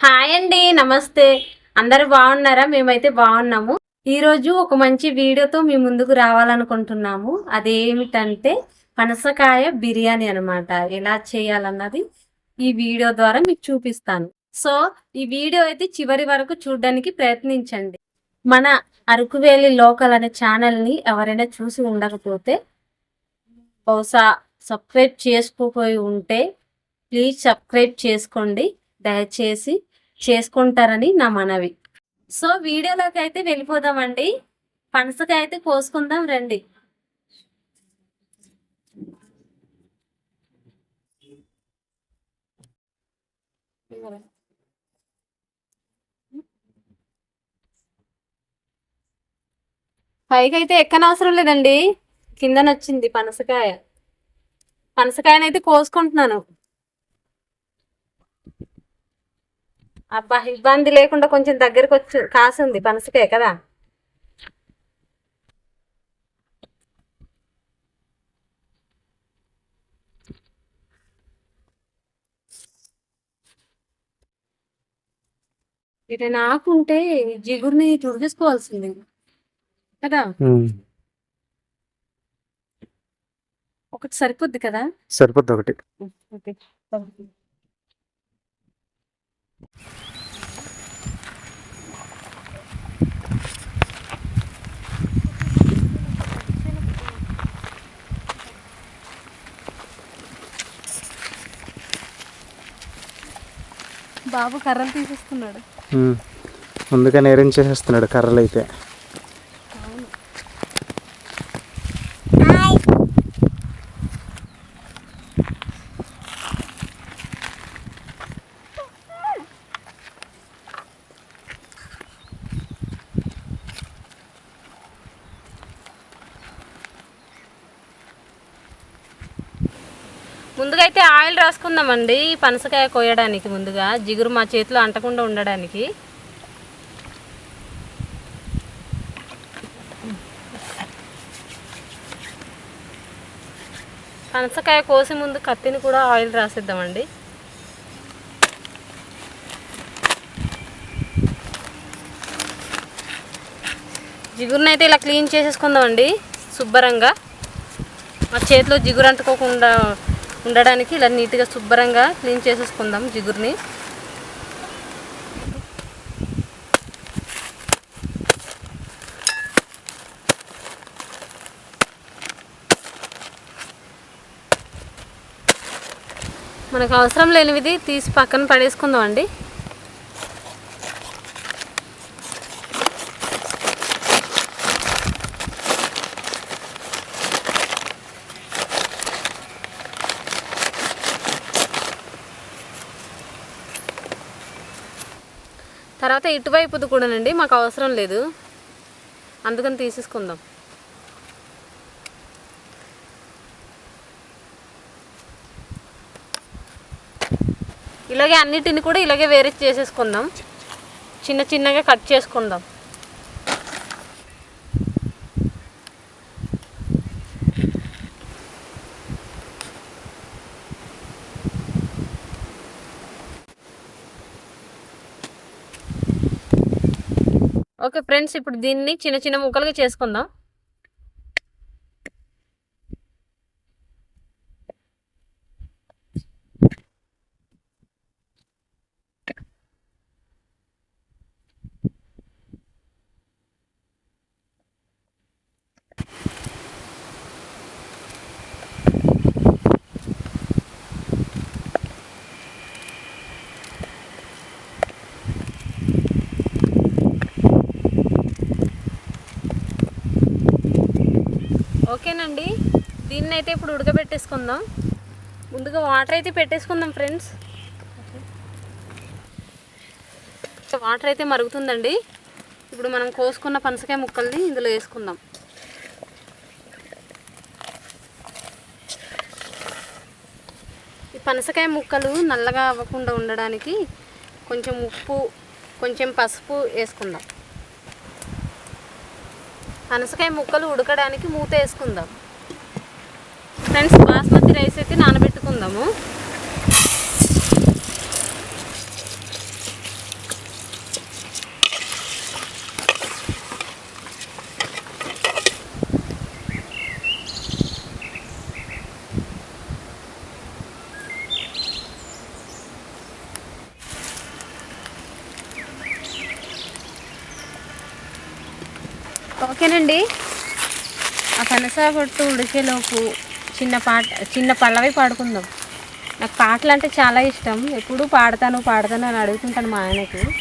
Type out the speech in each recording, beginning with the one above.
Hi అండి నమస్తే. అందరు బాగున్నారా? మేమైతే బాగున్నాము. ఈరోజు ఒక మంచి వీడియోతో మీ ముందుకు రావాలనుకుంటున్నాము. అదేమిటంటే పనసకాయ బిర్యానీ అనమాట ఎలా చేయాలన్నది ఈ వీడియో ద్వారా మీకు చూపిస్తాను. సో ఈ వీడియో అయితే చివరి వరకు చూడడానికి ప్రయత్నించండి. మన అరకువేలి లోకల్ అనే ఛానల్ని ఎవరైనా చూసి ఉండకపోతే బహుశా సబ్స్క్రైబ్ చేసుకోపోయి ఉంటే ప్లీజ్ సబ్స్క్రైబ్ చేసుకోండి. దయచేసి చేసుకుంటారని నా మనవి. సో వీడియోలోకి అయితే వెళ్ళిపోదామండి. పనసకాయ అయితే కోసుకుందాం రండి. పైకి అయితే ఎక్కనవసరం లేదండి. కిందనొచ్చింది పనసకాయ. పనసకాయనైతే కోసుకుంటున్నాను. అబ్బా ఇబ్బంది లేకుండా కొంచెం దగ్గరకు వచ్చి కాసింది పనసకాయ కదా. ఇది నాకుంటే జిగురుని తుడిచేసుకోవాల్సింది కదా? ఒకటి సరిపోద్ది కదా? సరిపోద్ది ఒకటి. ఓకే. బాబు కర్రలు తీసేస్తున్నాడు ఉమ్. ముందుగానే చేసేస్తున్నాడు కర్రలు అయితే ముందుగా అయితే ఆయిల్ రాసుకుందామండి. ఈ పనసకాయ కోయడానికి ముందుగా జిగురు మా చేతిలో అంటకుండా ఉండడానికి. పనసకాయ కోసి ముందు కత్తిని కూడా ఆయిల్ రాసిద్దామండి. జిగురుని అయితే ఇలా క్లీన్ చేసేసుకుందామండి. శుభ్రంగా. మా చేతిలో జిగురు అంటుకోకుండా ఉండడానికి ఇలా నీట్గా శుభ్రంగా క్లీన్ చేసేసుకుందాం జిగురుని. మనకు అవసరం లేనివిది తీసి పక్కన పడేసుకుందాం అండి తర్వాత ఇటువైపుది కూడానండి మాకు అవసరం లేదు. అందుకని తీసేసుకుందాం. ఇలాగే అన్నిటిని కూడా ఇలాగే వేరే చేసేసుకుందాం. చిన్న చిన్నగా కట్ చేసుకుందాం ఓకే ఫ్రెండ్స్ ఇప్పుడు దీన్ని చిన్న చిన్న ముక్కలుగా చేసుకుందాం. ఓకేనండి దీన్ని అయితే ఇప్పుడు ఉడకబెట్టేసుకుందాం. ముందుగా వాటర్ అయితే పెట్టేసుకుందాం ఫ్రెండ్స్. వాటర్ అయితే మరుగుతుందండి. ఇప్పుడు మనం కోసుకున్న పనసకాయ ముక్కల్ని ఇందులో వేసుకుందాం. ఈ పనసకాయ ముక్కలు నల్లగా అవ్వకుండా ఉండడానికి కొంచెం ఉప్పు కొంచెం పసుపు వేసుకుందాం. పనసకాయ ముక్కలు ఉడకడానికి మూత వేసుకుందాం. ఫ్రెండ్స్ బాస్మతి రైస్ అయితే నానబెట్టుకుందాము ఓకేనండి ఆ ఉడికేలోపు చిన్న పాట చిన్న పల్లవి పాడుకుందాం. నాకు పాటలు అంటే చాలా ఇష్టం. ఎప్పుడు పాడతాను పాడతాను అని అడుగుతుంటాను మా ఆయనకు.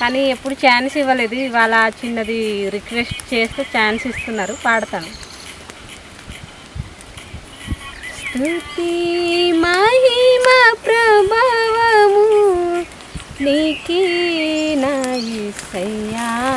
కానీ ఎప్పుడు ఛాన్స్ ఇవ్వలేదు. ఇవాళ చిన్నది రిక్వెస్ట్ చేస్తే ఛాన్స్ ఇస్తున్నారు. పాడతాను. స్తుతి మహిమ ప్రభావము నీకే నా యేసయ్యా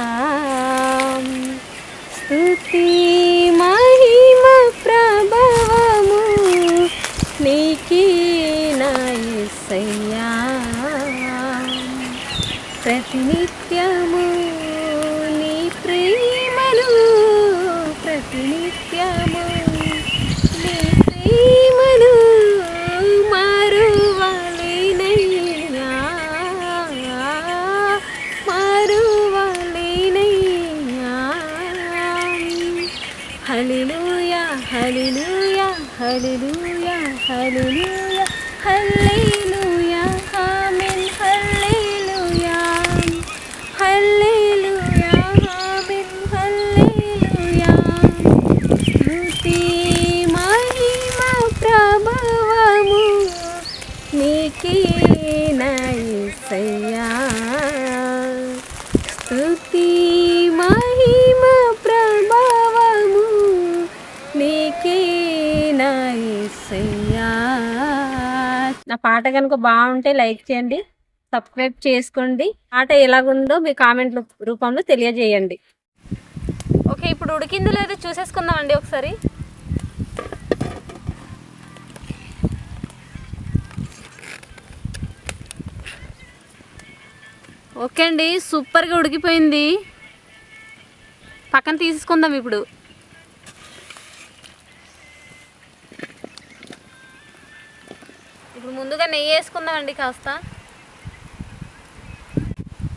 hallelujah, hallelujah, hallelujah, amen, hallelujah, hallelujah. నా నా పాట కనుక బాగుంటే లైక్ చేయండి సబ్స్క్రైబ్ చేసుకోండి. పాట ఎలాగుందో మీ కామెంట్ రూపంలో తెలియజేయండి. ఓకే ఇప్పుడు ఉడికిందో లేదో చూసేసుకుందామండి ఒకసారి. ఓకే అండి సూపర్గా ఉడికిపోయింది. పక్కన తీసుకుందాం ఇప్పుడు. ఇప్పుడు ముందుగా నెయ్యి వేసుకుందామండి కాస్త.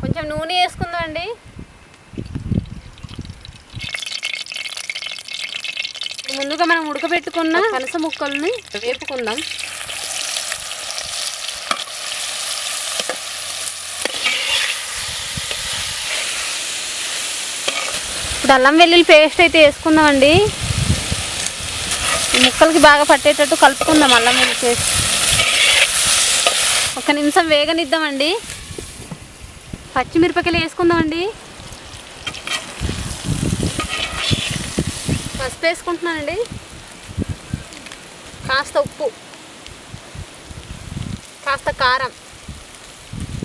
కొంచెం నూనె వేసుకుందామండి. ముందుగా మనం ఉడకబెట్టుకున్న పనస ముక్కల్ని వేపుకుందాం. ఇప్పుడు అల్లం వెల్లుల్లి పేస్ట్ అయితే వేసుకుందామండి. ముక్కలకి బాగా పట్టేటట్టు కలుపుకుందాం అల్లం వెల్లుల్లి పేస్ట్. ఒక నిమిషం వేగనిద్దామండి. పచ్చిమిరపకాయలు వేసుకుందామండి. పసుపు వేసుకుంటున్నానండి. కాస్త ఉప్పు. కాస్త కారం.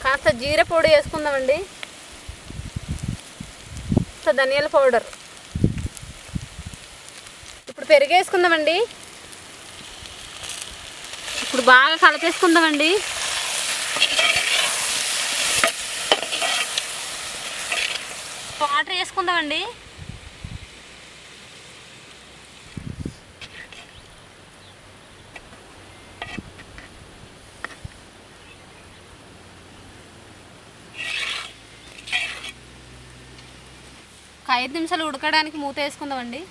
కాస్త జీర పొడి వేసుకుందామండి. కాస్త ధనియాల పౌడర్. ఇప్పుడు పెరుగు వేసుకుందామండి. ఇప్పుడు బాగా కలిపేసుకుందామండి. వాటర్ వేసుకుందామండి ఒక ఐదు నిమిషాలు ఉడకడానికి మూత వేసుకుందామండి.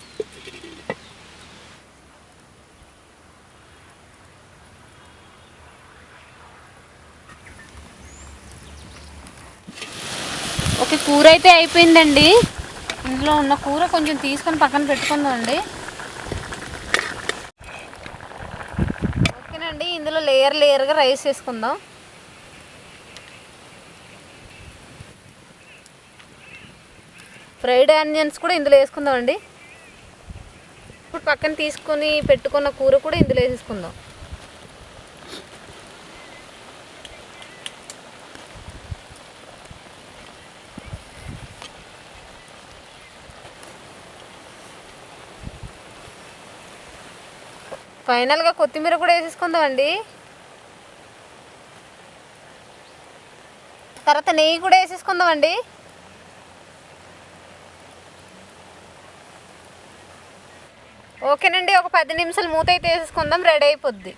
కూర అయితే అయిపోయిందండి. ఇందులో ఉన్న కూర కొంచెం తీసుకొని పక్కన పెట్టుకుందామండి. ఓకేనండి ఇందులో లేయర్ లేయర్గా రైస్ వేసుకుందాం. ఫ్రైడ్ ఆనియన్స్ కూడా ఇందులో వేసుకుందామండి. ఇప్పుడు పక్కన తీసుకొని పెట్టుకున్న కూర కూడా ఇందులో వేసేసుకుందాం. ఫైనల్గా కొత్తిమీర కూడా వేసేసుకుందామండి. తర్వాత నెయ్యి కూడా వేసేసుకుందామండి. ఓకేనండి ఒక పది నిమిషాలు మూత అయితే వేసేసుకుందాం రెడీ అయిపోద్ది.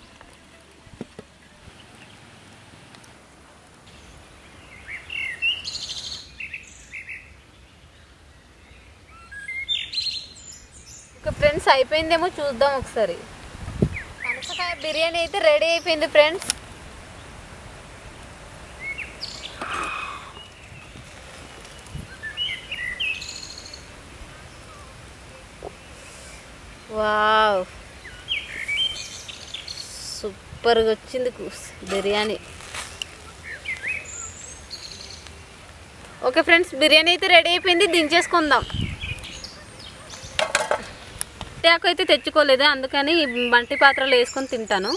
ఫ్రెండ్స్ అయిపోయిందేమో చూద్దాం ఒకసారి. బిర్యానీ అయితే రెడీ అయిపోయింది ఫ్రెండ్స్. వావ్. సూపర్గా వచ్చింది బిర్యానీ. ఓకే ఫ్రెండ్స్ బిర్యానీ అయితే రెడీ అయిపోయింది దించేసుకుందాం. ఆకు అయితే తెచ్చుకోలేదు అందుకని మట్టి మంటి వేసుకొని తింటాను.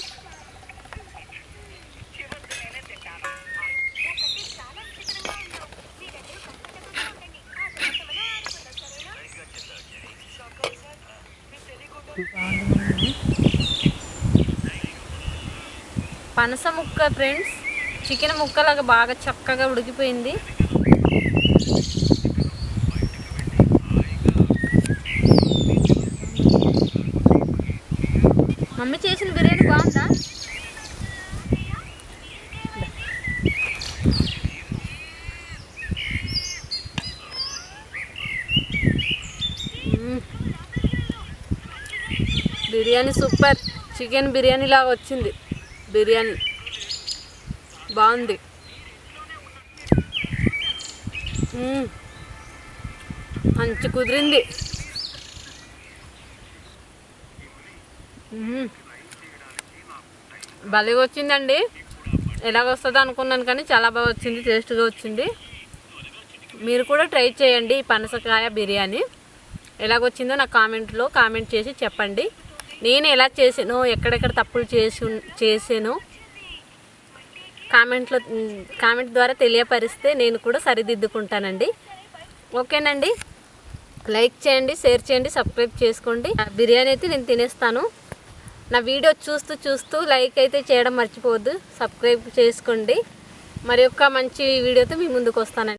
పనస ముక్క ఫ్రెండ్స్ చికెన్ ముక్కలాగా బాగా చక్కగా ఉడికిపోయింది. మమ్మీ చేసిన బిర్యానీ బాగుందా? బిర్యానీ సూపర్. చికెన్ బిర్యానీ లాగా వచ్చింది. బిర్యానీ. బాగుంది. మంచి కుదిరింది. భలేగా వచ్చిందండి ఎలాగొస్తుంది అనుకున్నాను కానీ చాలా బాగా వచ్చింది టేస్ట్గా వచ్చింది. మీరు కూడా ట్రై చేయండి ఈ పనసకాయ బిర్యానీ. ఎలాగొచ్చిందో నాకు కామెంట్లో కామెంట్ చేసి చెప్పండి. నేను ఎలా చేసాను ఎక్కడెక్కడ తప్పులు చేసి చేసాను కామెంట్లో కామెంట్ ద్వారా తెలియపరిస్తే నేను కూడా సరిదిద్దుకుంటానండి. ఓకేనండి. లైక్ చేయండి షేర్ చేయండి సబ్స్క్రైబ్ చేసుకోండి. బిర్యానీ అయితే నేను తినేస్తాను. నా వీడియో చూస్తూ చూస్తూ లైక్ అయితే చేయడం మర్చిపోవద్దు. సబ్స్క్రైబ్ చేసుకోండి. మరి యొక్క మంచి వీడియోతో మీ ముందుకు వస్తానండి.